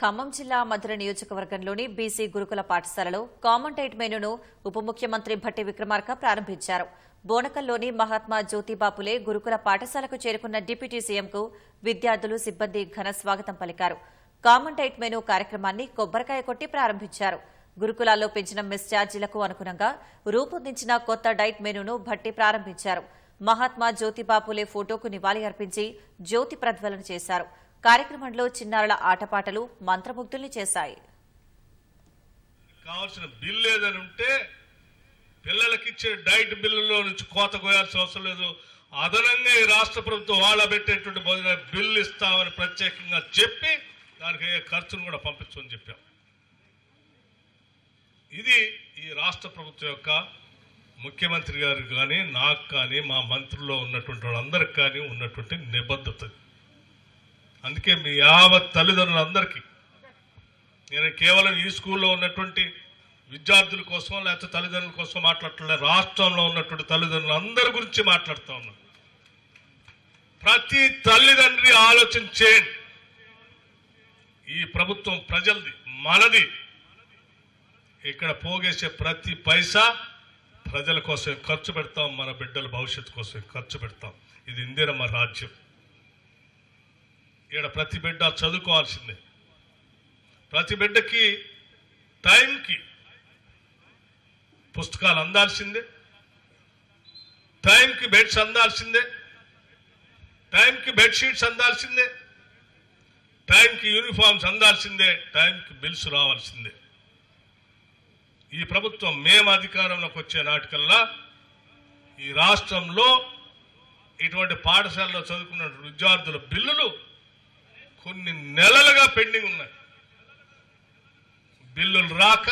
ఖమ్మం జిల్లా మధుర నియోజకవర్గంలోని బీసీ గురుకుల పాఠశాలలో కామన్ టైట్ మెనూను ఉప ముఖ్యమంత్రి భట్టి విక్రమార్క ప్రారంభించారు. బోనకల్లోని మహాత్మా జ్యోతిబాపులే గురుకుల పాఠశాలకు చేరుకున్న డిప్యూటీ సీఎంకు విద్యార్థులు సిబ్బంది ఘన స్వాగతం పలికారు. కామన్ డైట్ మెనూ కార్యక్రమాన్ని కొబ్బరికాయ కొట్టి ప్రారంభించారు. గురుకులాల్లో పెంచిన మిస్ ఛార్జీలకు అనుగుణంగా రూపొందించిన కొత్త డైట్ మెనూను భట్టి ప్రారంభించారు. మహాత్మా జ్యోతిబాపులే ఫోటోకు నివాళి అర్పించి జ్యోతి ప్రజ్వలన చేశారు. కార్యక్రమంలో చిన్నారుల ఆటపాటలు మంత్రముగ్ధుల్ని చేశాయి. కావాల్సిన బిల్లు ఏదని ఉంటే పిల్లలకి ఇచ్చే డైట్ బిల్లులో నుంచి కోత కోయాల్సిన అవసరం లేదు. అదనంగా ఈ రాష్ట్ర ప్రభుత్వం వాళ్ళ పెట్టేటువంటి భోజన బిల్లు ఇస్తామని ప్రత్యేకంగా చెప్పి దానికి అయ్యే ఖర్చును కూడా పంపించమని చెప్పాం. ఇది ఈ రాష్ట్ర ప్రభుత్వం యొక్క ముఖ్యమంత్రి గారికి కానీ నాకు కానీ మా మంత్రుల్లో ఉన్నటువంటి వాళ్ళందరికి కానీ ఉన్నటువంటి నిబద్ధత. అందుకే మీ యావత్ తల్లిదండ్రులందరికీ నేను కేవలం ఈ స్కూల్లో ఉన్నటువంటి విద్యార్థుల కోసం లేకపోతే తల్లిదండ్రుల కోసం మాట్లాడట్లే రాష్ట్రంలో ఉన్నటువంటి తల్లిదండ్రులు అందరి గురించి మాట్లాడుతూ ఉన్నాను ప్రతి తల్లిదండ్రి ఆలోచన చేయండి. ఈ ప్రభుత్వం ప్రజలది మనది. ఇక్కడ పోగేసే ప్రతి పైసా ప్రజల కోసం ఖర్చు పెడతాం మన బిడ్డల భవిష్యత్తు కోసం ఖర్చు పెడతాం. ఇది ఇందిరమ్మ రాజ్యం. ఇక్కడ ప్రతి బిడ్డ చదువుకోవాల్సిందే. ప్రతి బిడ్డకి టైంకి పుస్తకాలు అందాల్సిందే. టైంకి బెడ్స్ అందాల్సిందే. టైంకి బెడ్షీట్స్ అందాల్సిందే. టైంకి యూనిఫామ్స్ అందాల్సిందే. టైంకి బిల్స్ రావాల్సిందే. ఈ ప్రభుత్వం మేము అధికారంలోకి వచ్చే నాటికల్లా ఈ రాష్ట్రంలో ఇటువంటి పాఠశాలలో చదువుకున్న విద్యార్థుల బిల్లులు కొన్ని నెలలుగా పెండింగ్ ఉన్నాయి. బిల్లులు రాక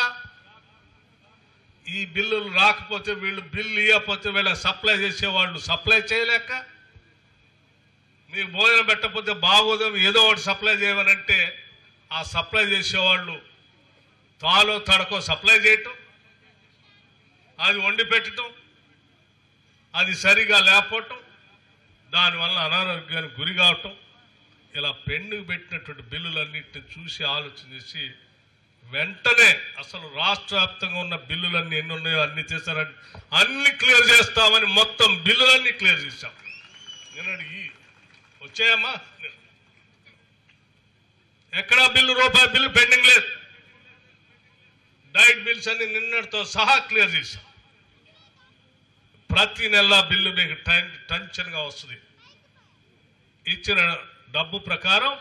ఈ బిల్లులు రాకపోతే వీళ్ళు బిల్లు ఇవ్వకపోతే వీళ్ళ సప్లై చేసేవాళ్ళు సప్లై చేయలేక మీకు భోజనం పెట్టకపోతే బాగోదని ఏదో ఒకటి సప్లై చేయమనంటే ఆ సప్లై చేసేవాళ్ళు తాలో తడకో సప్లై చేయటం అది వండి పెట్టడం అది సరిగా లేకపోవటం దానివల్ల అనారోగ్యానికి గురి కావటం ఇలా పెండింగ్ పెట్టినటువంటి బిల్లులన్నింటిని చూసి ఆలోచన చేసి వెంటనే అసలు రాష్ట్ర వ్యాప్తంగా ఉన్న బిల్లులన్నీ ఎన్ని ఉన్నాయో అన్ని చేశారని అన్ని క్లియర్ చేస్తామని మొత్తం బిల్లులన్నీ క్లియర్ చేశాం. నేను అడిగి వచ్చాయమ్మా? ఎక్కడా బిల్లు రూపాయి బిల్లు పెండింగ్ లేదు. డైట్ బిల్స్ అన్ని నిన్నటితో సహా క్లియర్ చేశాం. ప్రతి నెల బిల్లు మీకు టైం టెన్షన్గా వస్తుంది. ఇచ్చిన డబ్బు ప్రకారం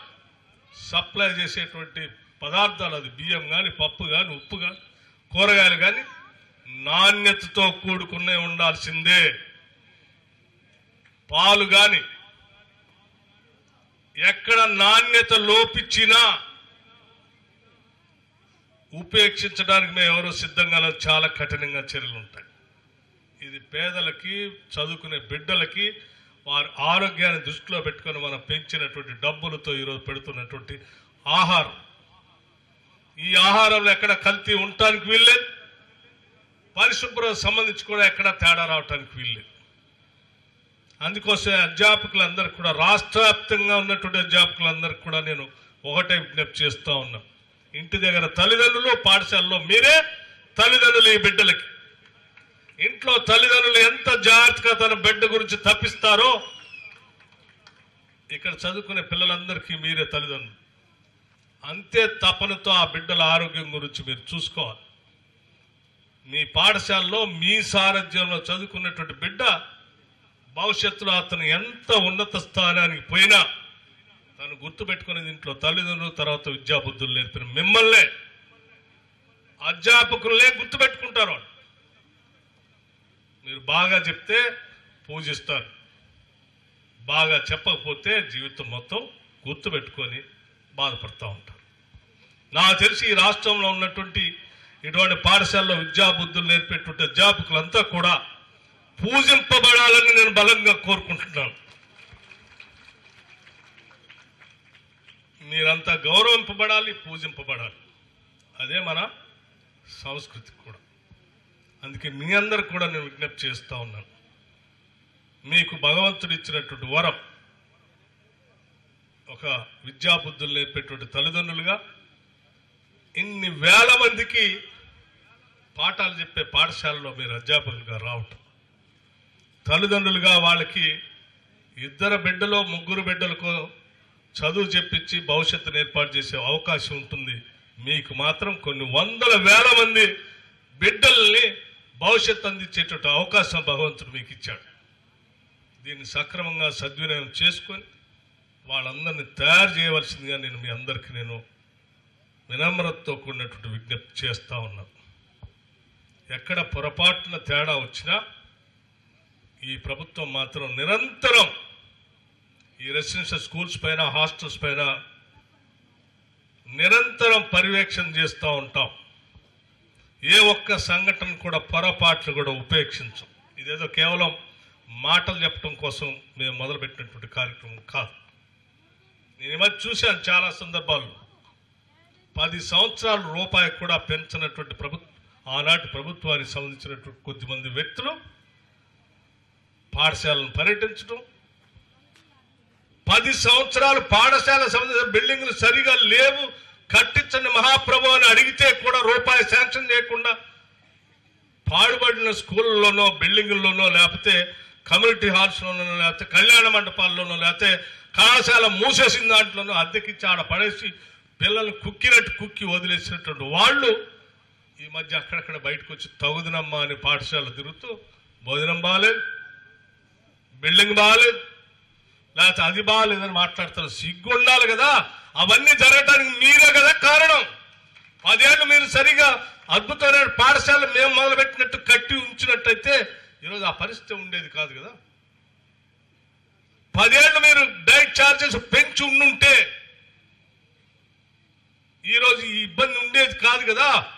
సప్లై చేసేటువంటి పదార్థాలు అది బియ్యం కానీ పప్పు కానీ ఉప్పు కానీ కూరగాయలు కానీ నాణ్యతతో కూడుకునే ఉండాల్సిందే. పాలు కానీ ఎక్కడ నాణ్యత లోపించినా ఉపేక్షించడానికి మేము ఎవరో సిద్ధంగా చాలా కఠినంగా చర్యలు ఉంటాయి ఇది పేదలకి చదువుకునే బిడ్డలకి వారి ఆరోగ్యాన్ని దృష్టిలో పెట్టుకొని మనం పెంచినటువంటి డబ్బులతో ఈరోజు పెడుతున్నటువంటి ఆహారం. ఈ ఆహారంలో ఎక్కడ కల్తీ ఉండటానికి వీల్లేదు. పరిశుభ్రత సంబంధించి కూడా ఎక్కడ తేడా రావటానికి వీల్లేదు. అందుకోసం అధ్యాపకులందరికీ కూడా రాష్ట్ర వ్యాప్తంగా ఉన్నటువంటి అధ్యాపకులందరికీ కూడా నేను ఒకటే విజ్ఞప్తి చేస్తూ ఉన్నా. ఇంటి దగ్గర తల్లిదండ్రులు పాఠశాలలో మీరే తల్లిదండ్రులు ఈ బిడ్డలకి. ఇంట్లో తల్లిదండ్రులు ఎంత జాగ్రత్తగా తన బిడ్డ గురించి తప్పిస్తారో ఇక్కడ చదువుకునే పిల్లలందరికీ మీరే తల్లిదండ్రులు. అంతే తపనతో ఆ బిడ్డల ఆరోగ్యం గురించి మీరు చూసుకోవాలి. మీ పాఠశాలలో మీ సారథ్యంలో చదువుకున్నటువంటి బిడ్డ భవిష్యత్తులో అతను ఎంత ఉన్నత స్థానానికి పోయినా తను గుర్తుపెట్టుకునే దీంట్లో తల్లిదండ్రులు తర్వాత విద్యాబుద్ధులు నేర్పిన మిమ్మల్నే అధ్యాపకులనే గుర్తుపెట్టుకుంటారు వాళ్ళు. మీరు బాగా చెప్తే పూజిస్తారు. బాగా చెప్పకపోతే జీవితం మొత్తం గుర్తుపెట్టుకొని బాధపడుతూ ఉంటారు. నాకు తెలిసి ఈ రాష్ట్రంలో ఉన్నటువంటి ఇటువంటి పాఠశాలలో విద్యాబుద్ధులు నేర్పేటువంటి అధ్యాపకులంతా కూడా పూజింపబడాలని నేను బలంగా కోరుకుంటున్నాను. మీరంతా గౌరవింపబడాలి పూజింపబడాలి. అదే మన సంస్కృతి కూడా. అందుకే మీ అందరు కూడా నేను విజ్ఞప్తి చేస్తూ ఉన్నాను. మీకు భగవంతుడు ఇచ్చినటువంటి వరం ఒక విద్యాబుద్ధులు నేర్పేటువంటి తల్లిదండ్రులుగా ఇన్ని వేల మందికి పాఠాలు చెప్పే పాఠశాలలో మీరు అధ్యాపకులుగా రావటం. తల్లిదండ్రులుగా వాళ్ళకి ఇద్దరు బిడ్డలో ముగ్గురు బిడ్డలకు చదువు చెప్పించి భవిష్యత్తును ఏర్పాటు చేసే అవకాశం ఉంటుంది. మీకు మాత్రం కొన్ని వందల వేల మంది బిడ్డల్ని భవిష్యత్తు అందించేటట్టు అవకాశం భగవంతుడు మీకు ఇచ్చాడు. దీన్ని సక్రమంగా సద్వినియోగం చేసుకొని వాళ్ళందరినీ తయారు చేయవలసిందిగా నేను మీ అందరికీ నేను వినమ్రతతో కూడినటువంటి విజ్ఞప్తి చేస్తా ఉన్నాను. ఎక్కడ పొరపాటున తేడా వచ్చినా ఈ ప్రభుత్వం మాత్రం నిరంతరం ఈ రెసిడెన్షియల్ స్కూల్స్ పైన హాస్టల్స్ పైన నిరంతరం పర్యవేక్షణ చేస్తూ ఉంటాం. ఏ ఒక్క సంఘటన కూడా పొరపాట్లు కూడా ఉపేక్షించం. ఇదేదో కేవలం మాటలు చెప్పడం కోసం మేము మొదలుపెట్టినటువంటి కార్యక్రమం కాదు. నేను మధ్య చూశాను చాలా సందర్భాల్లో. పది సంవత్సరాల రూపాయి కూడా పెంచినటువంటి ప్రభుత్వ ఆనాటి ప్రభుత్వానికి సంబంధించినటువంటి కొద్దిమంది వ్యక్తులు పాఠశాలను పర్యటించడం పది సంవత్సరాలు పాఠశాల సంబంధించిన బిల్డింగ్లు సరిగా లేవు కట్టించండి మహాప్రభు అని అడిగితే కూడా రూపాయి శాంక్షన్ చేయకుండా పాడుబడిన స్కూళ్ళలోనో బిల్డింగుల్లోనో లేకపోతే కమ్యూనిటీ హాల్స్లోనో లేకపోతే కళ్యాణ మండపాల్లోనో లేకపోతే కళాశాల మూసేసిన దాంట్లోనో అద్దెకిచ్చి ఆడ పడేసి పిల్లలు కుక్కినట్టు కుక్కి వదిలేసినటువంటి వాళ్ళు ఈ మధ్య అక్కడక్కడ బయటకు వచ్చి తగుదనమ్మా అని పాఠశాల తిరుగుతూ భోజనం బాగాలేదు బిల్డింగ్ బాగాలేదు లేకపోతే అది బాగాలేదని మాట్లాడతారు సిగ్గు ఉండాలి కదా. అవన్నీ జరగడానికి మీరే కదా కారణం. పదేళ్ళు మీరు సరిగా అద్భుతమైన పాఠశాల మేము మొదలుపెట్టినట్టు కట్టి ఉంచినట్టయితే ఈరోజు ఆ పరిస్థితి ఉండేది కాదు కదా. పదేళ్ళు మీరు డైట్ ఛార్జెస్ పెంచి ఉండుంటే ఈరోజు ఈ ఇబ్బంది ఉండేది కాదు కదా.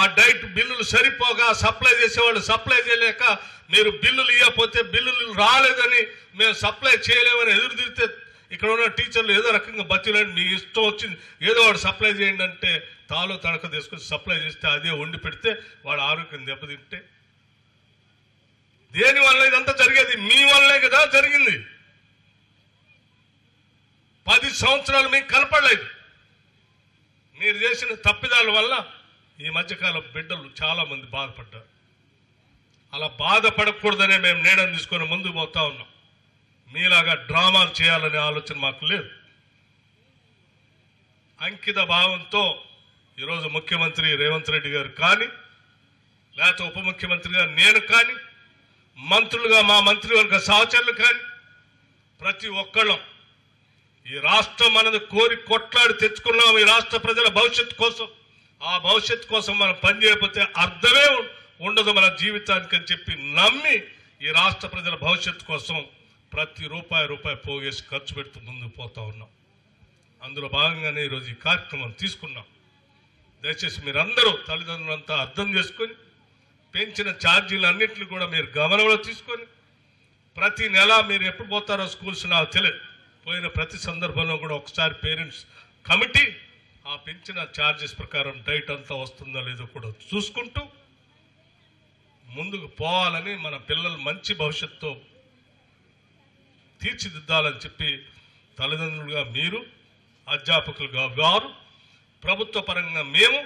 ఆ డైట్ బిల్లులు సరిపోగా సప్లై చేసేవాళ్ళు సప్లై చేయలేక మీరు బిల్లులు ఇవ్వకపోతే బిల్లులు రాలేదని మేము సప్లై చేయలేమని ఎదురు ఇక్కడ ఉన్న టీచర్లు ఏదో రకంగా బతిలాడి మీ ఇష్టం వచ్చింది ఏదో వాడు సప్లై చేయండి అంటే తాలో తడక తీసుకొని సప్లై చేస్తే అదే వండి పెడితే వాడు ఆరోగ్యం దెబ్బతింటే. దేని వల్ల ఇదంతా జరిగేది? మీ వల్లే కదా జరిగింది. పది సంవత్సరాలు మీకు కనపడలేదు. మీరు చేసిన తప్పిదాల వల్ల ఈ మధ్యకాలం బిడ్డలు చాలా మంది బాధపడ్డారు. అలా బాధపడకూడదనే మేము నీడని తీసుకొని ముందుకు పోతా ఉన్నాం. మీలాగా డ్రామాలు చేయాలనే ఆలోచన మాకు లేదు. అంకిత భావంతో ఈరోజు ముఖ్యమంత్రి రేవంత్ రెడ్డి గారు కానీ లేకపోతే ఉప ముఖ్యమంత్రిగా నేను కానీ మంత్రులుగా మా మంత్రివర్గ సహచరులు కానీ ప్రతి ఒక్కళ్ళం ఈ రాష్ట్రం మనది కోరి కొట్లాడి తెచ్చుకున్నాం ఈ రాష్ట్ర ప్రజల భవిష్యత్తు కోసం. ఆ భవిష్యత్తు కోసం మనం పనిచేయకపోతే అర్థమే ఉండదు మన జీవితానికి అని చెప్పి నమ్మి ఈ రాష్ట్ర ప్రజల భవిష్యత్తు కోసం ప్రతి రూపాయి రూపాయి పోగేసి ఖర్చు పెడుతూ ముందుకు పోతా ఉన్నాం. అందులో భాగంగానే ఈరోజు ఈ కార్యక్రమం తీసుకున్నాం. దయచేసి మీరందరూ తల్లిదండ్రులంతా అర్థం చేసుకొని పెంచిన ఛార్జీలన్నింటినీ కూడా మీరు గమనంలో తీసుకొని ప్రతి నెల మీరు ఎప్పుడు పోతారో స్కూల్స్ నాకు తెలియదు. పోయిన ప్రతి సందర్భంలో కూడా ఒకసారి పేరెంట్స్ కమిటీ ఆ పెంచిన ఛార్జెస్ ప్రకారం డైట్ అంతా వస్తుందో లేదో కూడా చూసుకుంటూ ముందుకు పోవాలని మన పిల్లలు మంచి భవిష్యత్తుతో తీర్చిదిద్దాలని చెప్పి తల్లిదండ్రులుగా మీరు అధ్యాపకులుగా వారు ప్రభుత్వ పరంగా మేము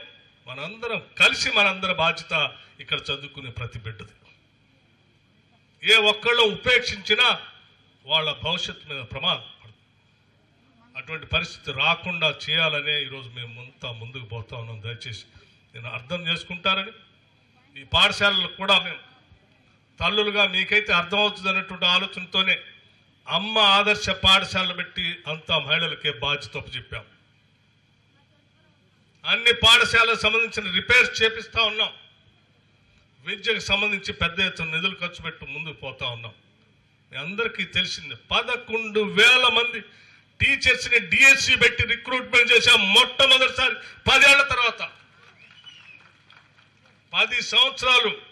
మనందరం కలిసి మనందరి బాధ్యత ఇక్కడ చదువుకునే ప్రతి బిడ్డది. ఏ ఒక్కళ్ళు ఉపేక్షించినా వాళ్ళ భవిష్యత్తు మీద ప్రమాదం. అటువంటి పరిస్థితి రాకుండా చేయాలనే ఈరోజు మేము అంతా ముందుకు పోతా ఉన్నాం. దయచేసి నేను అర్థం చేసుకుంటారని ఈ పాఠశాలలకు కూడా మేము తల్లులుగా మీకైతే అర్థమవుతుంది అన్నటువంటి ఆలోచనతోనే అమ్మ ఆదర్శ పాఠశాలలు పెట్టి అంతా మహిళలకే బాధ్యత చెప్పాం అన్ని పాఠశాలకు సంబంధించిన రిపేర్స్ చేపిస్తా ఉన్నాం. విద్యకు సంబంధించి పెద్ద ఎత్తున నిధులు ఖర్చు పెట్టి ముందుకు పోతా ఉన్నాం. మీ అందరికీ తెలిసింది పదకొండు వేల మంది టీచర్స్ని డిఎస్సి పెట్టి రిక్రూట్మెంట్ చేశాం మొట్టమొదటిసారి పదేళ్ళ తర్వాత. పది సంవత్సరాలు